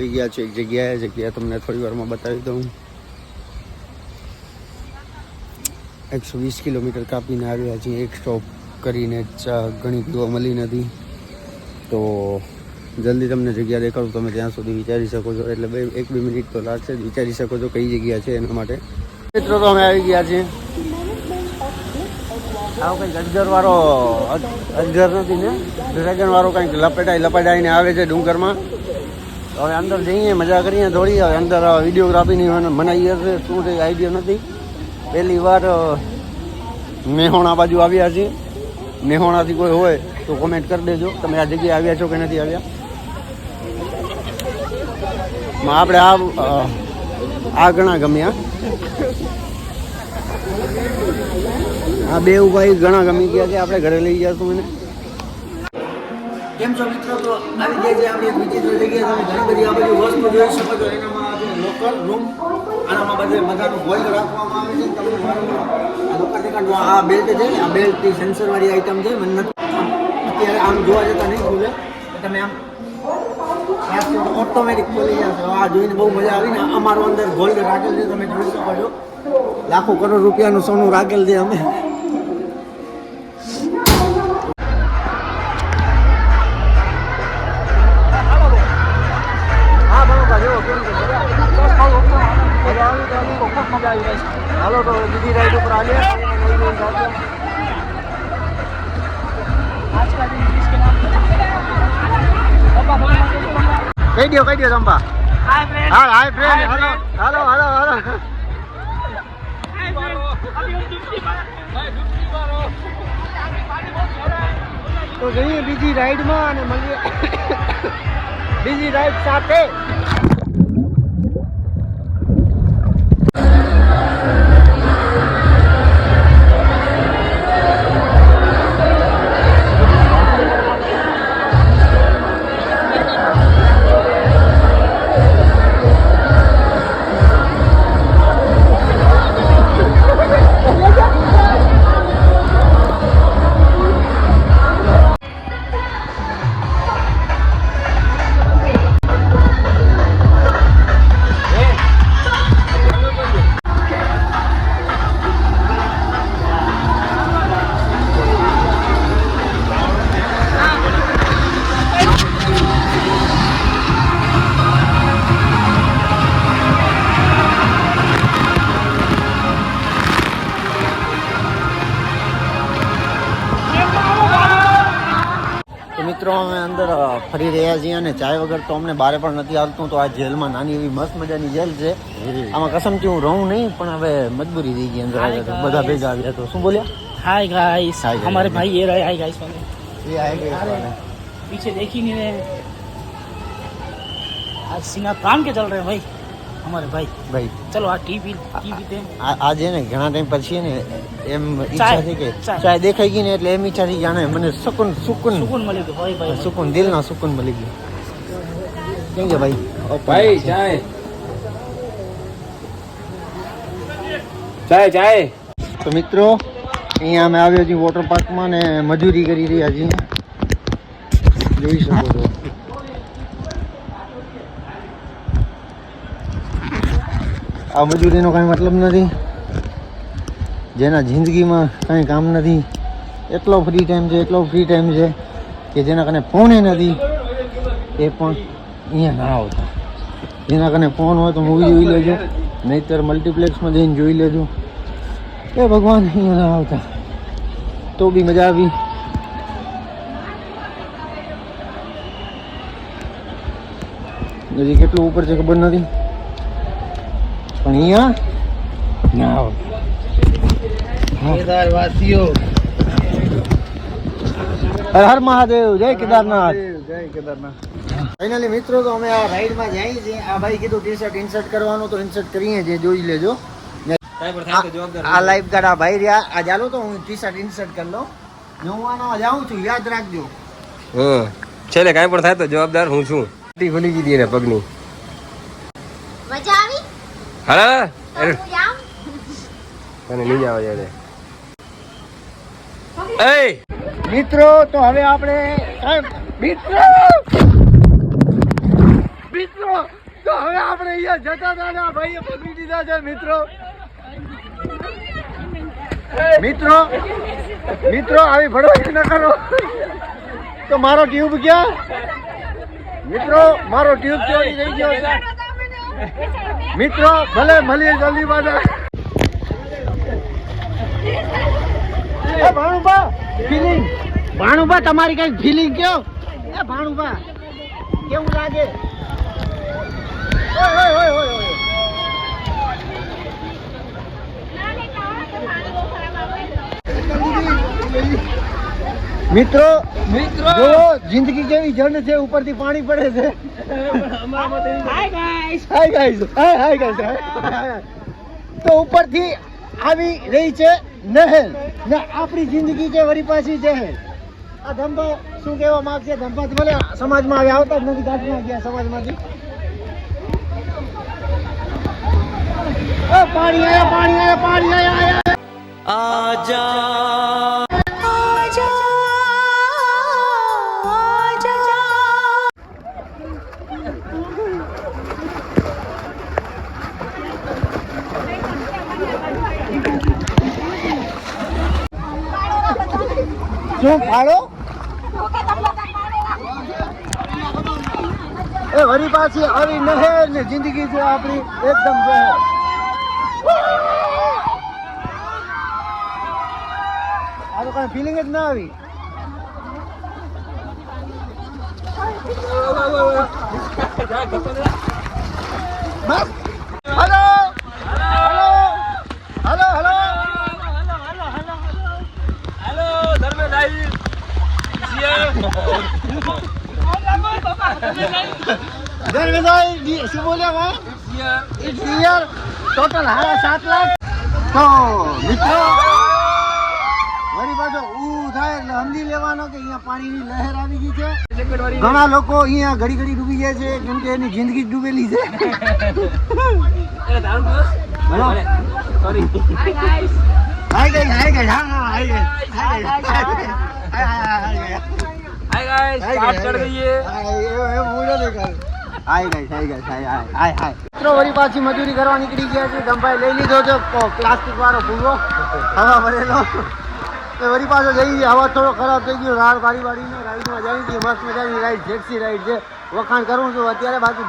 ગયા છે, એક જગ્યાએ જગ્યા તમને થોડી વારમાં બતાવી દઉં. એકસો વીસ કિલોમીટર કાપીને આવ્યા છીએ, એક સ્ટોપ કરીને ચા ઘણી પીવા મળી નથી. તો જલ્દી તમને જગ્યા દેખાડું, તમે ત્યાં સુધી વિચારી શકો છો. એટલે બે, એક બે મિનિટ તો લાગશે વિચારી શકો છો કઈ જગ્યા છે એના માટે. મિત્રો, તો અમે આવી ગયા છીએ. આવો કંઈક અજગર વાળો અજગર નથી ને? ડ્રેગન વાળો કંઈક લપેટાઈ લપેટાઈને આવે છે ડુંગરમાં. હવે અંદર જઈએ, મજા કરીએ થોડી હવે અંદર વિડીયોગ્રાફીની મનાઈ હશે શું છે આઈડિયા નથી. પહેલી વાર મેહોણા બાજુ આવ્યા છીએ. મેહોણાથી કોઈ હોય તો કોમેન્ટ કરી દેજો. તમે આ જગ્યાએ આવ્યા છો કે નથી આવ્યા? આપણે આ આ ઘણા ગમ્યા. આ બે ઉભાઈ ઘણા ગમી ગયા છે. આપણે ઘરે લઈ જશું એને કેમ છો મિત્રો? તો આવી ગયા છે આપણે વિચિત્ર જગ્યાએ તમે ઘણી બધી આ બધી વસ્તુ જોઈ શકો છો. એનામાં આ લોકલ રૂમ આનામાં બધે મજાનું બોઇલ રાખવામાં આવે છે. તમને આ લોકર દેખાડું આ બેલ્ટ છે આ બેલ્ટ સેન્સર વાળી આઈટમ છે. મને અત્યારે આમ જોવા જતા નહીં ખુલે તમે આમ ઓટોમેટિક ખોલી જશે આ જોઈને બહુ મજા આવી ને અમારું અંદર ગોલ્ડ રાખેલ છે. તમે જોઈ શકો છો. લાખો કરોડ રૂપિયાનું સોનું રાખેલ છે અમે. મજા આવી રહી છે. હાલો તો બીજી રાઈડ ઉપર આવીએ. નવી નવી જાતે. કહી દો કહી દો ચંપા હા હાય ફ્રેન્ડ હાલો હાલો હાલો હાલો. તો જઈએ બીજી રાઈડમાં અને મળીએ. બીજી રાઈડ સાથે. મિત્રો અમે અંદર અ, ફરી રહ્યા છીએ અને ચાય વગર તો અમને બારે પણ નથી આવતું તો આ જેલમાં નાની એવી મસ્ત મજાની જેલ છે આમાં કસમથી હું રહું નહીં પણ હવે મજબૂરી થઈ ગઈ અંદર આવ્યા તો બધા ભેગા આવ્યા તો શું બોલ્યા हाय गाइस Hi, guys. हमारे भाई ये रहे हाय गाइस वाले એ આવી ગઈ अरे છે. पीछे देखी नहीं रहे आज सिंगा काम के चल रहे हैं भाई અમારે ભાઈ. ભાઈ. ચલો આ ટીવી ટીવી આજે ને ઘણા ટાઈમ પછી ને એમ ઈચ્છા થઈ કે ચાય. દેખાઈ ગઈ ને એટલે એમ ઈચ્છા થઈ ગયા મને સુકૂન સુકૂન. સુકુન મળી ગયું. ભાઈ ભાઈ. સુકૂન દિલનો સુકૂન મળી ગયું. કેમ કે ભાઈ? ભાઈ ચાય. ચાય ચાય. તો મિત્રો અહીંયા અમે આવ્યો છીએ વોટર પાર્કમાં ને મજૂરી કરી રહ્યા છીએ. જોઈ શકો છો. આ મજૂરીનો કાંઈ મતલબ નથી. જેના જિંદગીમાં કાંઈ કામ નથી. એટલો ફ્રી ટાઈમ છે, એટલો ફ્રી ટાઈમ છે કે જેના કને ફોને નથી. એ પણ અહીંયા ના આવતા. જેના કને ફોન હોય તો મૂવી જોઈ લેજો. નહીતર મલ્ટીપ્લેક્સમાં જઈને જોઈ લેજો. એ ભગવાન અહીંયા ના આવતા. તો બી મજા આવી. હજી કેટલું ઉપર છે ખબર નથી. પણ અહીંયા? ના આવે હર હર મહાદેવ જય કેદારનાથ. જય કેદારનાથ. ફાઇનલી મિત્રો તો અમે આ રાઈડમાં જઈએ છીએ. આ ભાઈ કીધું ટી શર્ટ ઇન્સર્ટ કરવાનું તો ઇન્સર્ટ કરીએ છીએ જોઈ લેજો. આ લાઈફ ગાર્ડ આ ભાઈ રહ્યા. આ ચાલો તો હું ટી શર્ટ ઇન્સર્ટ કરી લઉં. જોવાનો જાઉં છું યાદ રાખજો. હ છેલ્લે કાંઈ પણ થાય તો જવાબદાર હું છું. ખુલી ગઈ એને પગની. હા તો હું જાઉં તને નહીં જવા યારે. એ મિત્રો તો હવે આપણે મિત્રો! મિત્રો તો હવે આપણે અહીંયા જતા હતા ને ભાઈએ પકડી દીધા છે મિત્રો. મિત્રો મિત્રો આવી ભડવાઈ ન કરો. તો મારો ટ્યુબ ક્યાં? મિત્રો મારો ટ્યુબ ચોરી થઈ ગયો છે. મિત્રો ભલે મળીએ જલ્દી પાછા એ ભાણુભા ફિલિંગ ભાણુભા તમારી કઈ ફિલિંગ કયો એ ભાણુભા કેવું લાગે ઓય ઓય ઓય ઓય ઓય મિત્રો મિત્રો! જો જિંદગી કેવી જણ છે ઉપરથી પાણી પડે છે. Hi guys hi guys hi hi guys તો ઉપરથી આવી રહી છે નહેર. ને આપણી જિંદગી છે વરી પાછી છે. આ ધંધો શું કહેવા માંગશે? ધંધા ભલે સમાજમાં આવી આવતા જ નથી ઘાટમાં ગયા સમાજમાંથી. પાણી આયા પાણી આયા પાણી આયા. આજા. શું ફાળો એ વરી પાછી આવી નહેર ને જિંદગી છે આપણી એકદમ જહેર આ તો કઈ ફિલિંગ જ ના આવી. બસ હલો હલો હલો હલો શું બોલ્યા ઇટ્સ ટોટલ હાડા સાત લાખ તો મિત્રો વળી પાછો ઊ થાય એટલે સમજી લેવાનો કે અહીંયા પાણીની લહેર આવી ગઈ છે ઘણા લોકો અહીંયા ઘડી ઘડી ડૂબી જાય છે કેમ કે એની જિંદગી ડૂબેલી છે હાય ગઈ હાય ગઈ હા હા હાય ગઈ હાય ગઈ હાય ગઈ હાય હાય મિત્રો, વળી પાછી મજૂરી કરવા નીકળી ગયા છે. ધંભાઈ લઈ લીધો છે. પ્લાસ્ટિક વાળો ભૂંગો હવા ભરેલો. તો વળી પાછો જઈ ગયો. હવા થોડો ખરાબ થઈ ગયો. રાડ વાળી વાળીને રાઈડમાં જઈ ગઈ મસ્ત મજાની રાઈડ જેક્સી રાઈડ છે. વખાણ કરું છું. અત્યારે બાજુ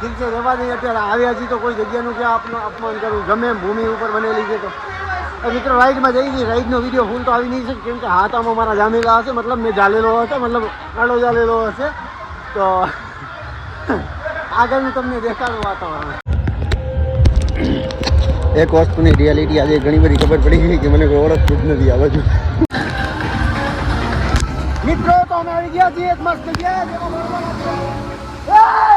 ઠીક છે, રહેવા નહીં અત્યારે. આવ્યા છીએ તો કોઈ જગ્યાનું કે આપનું અપમાન કરવું ગમે ભૂમિ ઉપર બનેલી છે તો. મિત્રો, રાઈડમાં જઈ ગઈ. રાઈડનો વીડિયો ફૂલ તો આવી નહીં શકે. કેમ કે હાથામાં મારા જામેલા હશે. મતલબ મેં જાલેલો હશે. મતલબ કાળો જાલેલો હશે. તો આગળનું તમને દેખાડું વાતાવરણ એક વસ્તુની રિયાલિટી આજે ઘણી બધી ખબર પડી ગઈ કે મને કોઈ ઓળખતું જ નથી આ બાજુ મિત્રો તો અમે આવી ગયા છીએ એક મસ્ત. આ!